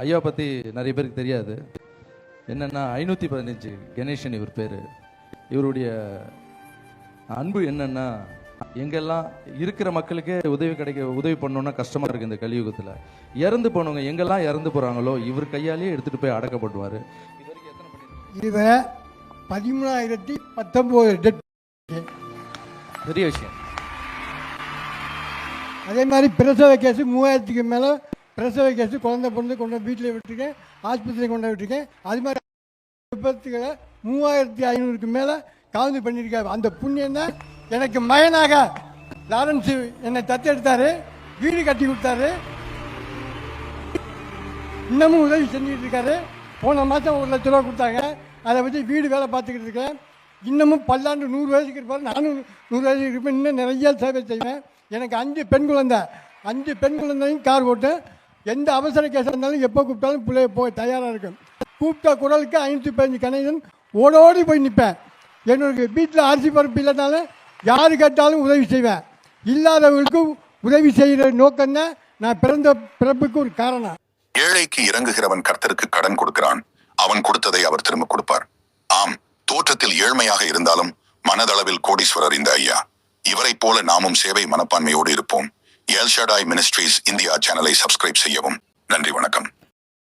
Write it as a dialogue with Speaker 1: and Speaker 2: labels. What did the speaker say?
Speaker 1: ஐயா பற்றி நிறைய பேருக்கு தெரியாது. என்னென்னா ஐநூற்றி பதினஞ்சு கணேசன் இவர் பேர். இவருடைய அன்பு என்னென்னா எங்கெல்லாம் இருக்கிற மக்களுக்கே உதவி கிடைக்க உதவி பண்ணணும்னா கஷ்டமாக இருக்குது இந்த கலியுகத்தில். இறந்து போனவங்க எங்கெல்லாம் இறந்து போகிறாங்களோ இவர் கையாலேயே எடுத்துகிட்டு போய் அடக்கப்படுவார்?
Speaker 2: இவரை பதிமூணாயிரத்தி பத்தொம்போது டெட்
Speaker 1: பெரிய விஷயம்.
Speaker 2: அதே மாதிரி பிரசவ கேஸு மூவாயிரத்துக்கு மேலே பிரசவ கேஸு குழந்தை பிறந்து கொண்டு வீட்டில் விட்டுருக்கேன் ஆஸ்பத்திரி கொண்டு விட்டுருக்கேன். அது மாதிரி விபத்துகளை மூவாயிரத்தி ஐநூறுக்கு மேலே கலந்து பண்ணியிருக்காரு. அந்த புண்ணியம் தான் எனக்கு மகனாக லாரன்ஸ் என்னை தத்தெடுத்தாரு வீடு கட்டி கொடுத்தாரு. இன்னமும் உதவி செஞ்சுக்கிட்டு இருக்காரு. போன மாதம் ஒரு லட்ச ரூபா கொடுத்தாங்க. அதை வச்சு வீடு வேலை பார்த்துக்கிட்டு இருக்கேன். இன்னமும் பல்லாண்டு நூறு வயசுக்கு இருப்பார். நானும் நூறு வயசுக்கு இருப்பேன். இன்னும் நிறைய சேவை செய்வேன். எனக்கு அஞ்சு பெண் குழந்தை. அஞ்சு பெண் குழந்தையும் கார் ஓட்டு எந்த அவசர கேஸாக இருந்தாலும் எப்போ கூப்பிட்டாலும் பிள்ளைய போய் தயாராக இருக்கும் கூப்பிட்ட குரலுக்கு ஐநூற்றி பதினஞ்சு கணேசன் ஓடோடி போய் நிற்பேன் என்னோட வீட்டில் அரிசி பருப்பு இல்லைனாலும் யார் கேட்டாலும் உதவி செய்வேன். இல்லாதவர்களுக்கு உதவி செய்கிற நோக்கம்தான் நான் பிறந்த பிறப்புக்கு ஒரு காரணம்.
Speaker 3: ஏழைக்கு இறங்குகிறவன் கர்த்தருக்கு கடன் கொடுக்கிறான். அவன் கொடுத்ததை அவர் திரும்ப கொடுப்பார். ஆம் தோற்றத்தில் ஏழ்மையாக இருந்தாலும் மனதளவில் கோடீஸ்வரர் இந்த ஐயா. இவரைப் போல நாமும் சேவை மனப்பான்மையோடு இருப்போம். எல்ஷடாய் மினிஸ்ட்ரீஸ் இந்தியா சேனலை சப்ஸ்கிரைப் செய்யவும். நன்றி வணக்கம்.